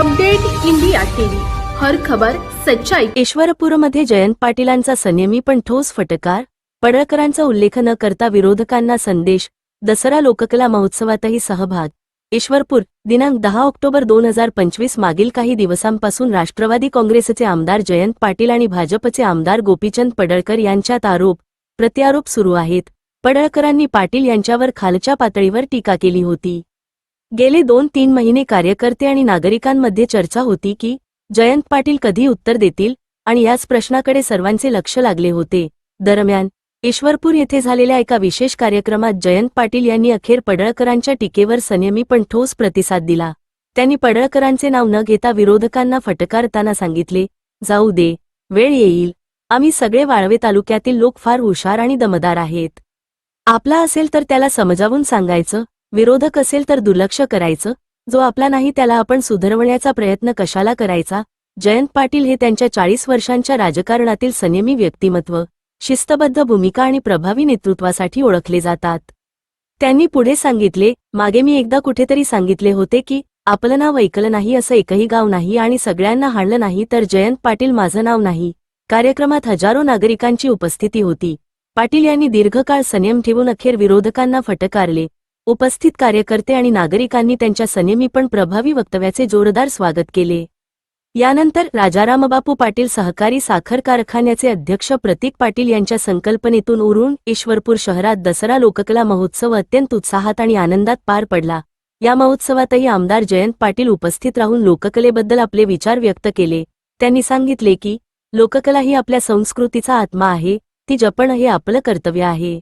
Update India TV. हर खबर सच्चाई. ईश्वरपूरमध्ये जयंत पाटीलांचा संयमी पण ठोस फटकार. पडळकरांचा उल्लेख न करता विरोधकांना संदेश. दसरा लोककला महोत्सवातही सहभाग. ईश्वरपूर दिनांक दहा ऑक्टोबर दोन हजार पंचवीस मागील काही दिवसांपासून राष्ट्रवादी काँग्रेसचे आमदार जयंत पाटील आणि भाजपचे आमदार गोपीचंद पडळकर यांच्यात आरोप प्रत्यारोप सुरू आहेत. पडळकरांनी पाटील यांच्यावर खालच्या पातळीवर टीका केली होती. गेले दोन तीन महिने कार्यकर्ते आणि नागरिकांमध्ये चर्चा होती की जयंत पाटील कधी उत्तर देतील आणि याच प्रश्नाकडे सर्वांचे लक्ष लागले होते. दरम्यान ईश्वरपूर येथे झालेल्या एका विशेष कार्यक्रमात जयंत पाटील यांनी अखेर पडळकरांच्या टीकेवर संयमी पण ठोस प्रतिसाद दिला. त्यांनी पडळकरांचे नाव न घेता विरोधकांना फटकारताना सांगितले जाऊ दे वेळ येईल. आम्ही सगळे वाळवे तालुक्यातील लोक फार हुशार आणि दमदार आहेत. आपला असेल तर त्याला समजावून सांगायचं. विरोधक असेल तर दुर्लक्ष करायचं. जो आपला नाही त्याला आपण सुधारवण्याचा प्रयत्न कशाला करायचा? जयंत पाटील हे त्यांच्या चाळीस वर्षांच्या राजकारणातील संयमी व्यक्तिमत्व शिस्तबद्ध भूमिका आणि प्रभावी नेतृत्वासाठी ओळखले जातात. त्यांनी पुढे सांगितले मागे मी एकदा कुठेतरी सांगितले होते की आपलं नाव ऐकलं नाही असं एकही गाव नाही आणि सगळ्यांना हाणलं नाही तर जयंत पाटील माझं नाव नाही. कार्यक्रमात हजारो नागरिकांची उपस्थिती होती. पाटील यांनी दीर्घकाळ संयम ठेवून अखेर विरोधकांना फटकारले. उपस्थित कार्यकर्ते आणि नागरिकांनी त्यांच्या संयमी पण प्रभावी वक्तव्याचे जोरदार स्वागत केले. यानंतर राजारामबापू पाटील सहकारी साखर कारखान्याचे अध्यक्ष प्रतीक पाटील यांच्या संकल्पनेतून उरून ईश्वरपूर शहरात दसरा लोककला महोत्सव अत्यंत उत्साहात आणि आनंदात पार पडला. या महोत्सवातही आमदार जयंत पाटील उपस्थित राहून लोककलेबद्दल आपले विचार व्यक्त केले. त्यांनी सांगितले की लोककला ही आपल्या संस्कृतीचा आत्मा आहे ती जपणं हे आपलं कर्तव्य आहे.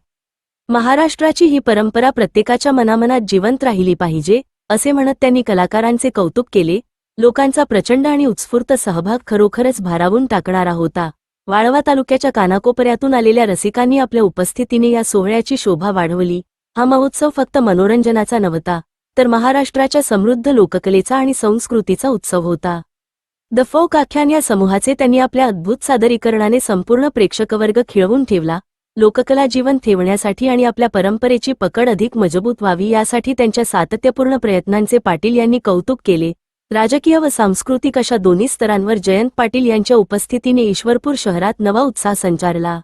महाराष्ट्राची ही परंपरा प्रत्येकाच्या मनामनात जिवंत राहिली पाहिजे असे म्हणत त्यांनी कलाकारांचे कौतुक केले. लोकांचा प्रचंड आणि उत्स्फूर्त सहभाग खरोखरच भारावून टाकणारा होता. वाळवा तालुक्याच्या कानाकोपऱ्यातून आलेल्या रसिकांनी आपल्या उपस्थितीने या सोहळ्याची शोभा वाढवली. हा महोत्सव फक्त मनोरंजनाचा नव्हता तर महाराष्ट्राच्या समृद्ध लोककलेचा आणि संस्कृतीचा उत्सव होता. द फोक आख्यान या समूहाचे त्यांनी आपल्या अद्भुत सादरीकरणाने संपूर्ण प्रेक्षकवर्ग खिळवून ठेवला. लोककला जीवन ठेवण्यासाठी आणि आपल्या परंपरेची पकड अधिक मजबूत व्हावी यासाठी त्यांच्या सातत्यपूर्ण प्रयत्नांचे पाटील यांनी कौतुक केले. राजकीय व सांस्कृतिक अशा दोन्ही स्तरांवर जयंत पाटील यांच्या उपस्थितीने ईश्वरपूर शहरात नवा उत्साह संचारला.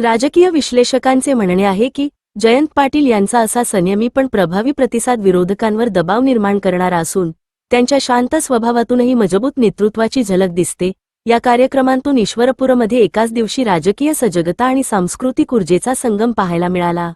राजकीय विश्लेषकांचे म्हणणे आहे की जयंत पाटील यांचा असा संयमी पण प्रभावी प्रतिसाद विरोधकांवर दबाव निर्माण करणारा असून त्यांच्या शांत स्वभावातूनही मजबूत नेतृत्वाची झलक दिसते या कार्यक्रमांतून ईश्वरपूरमध्ये एकाच दिवशी राजकीय सजगता आणि सांस्कृतिक ऊर्जेचा संगम पाहायला मिळाला.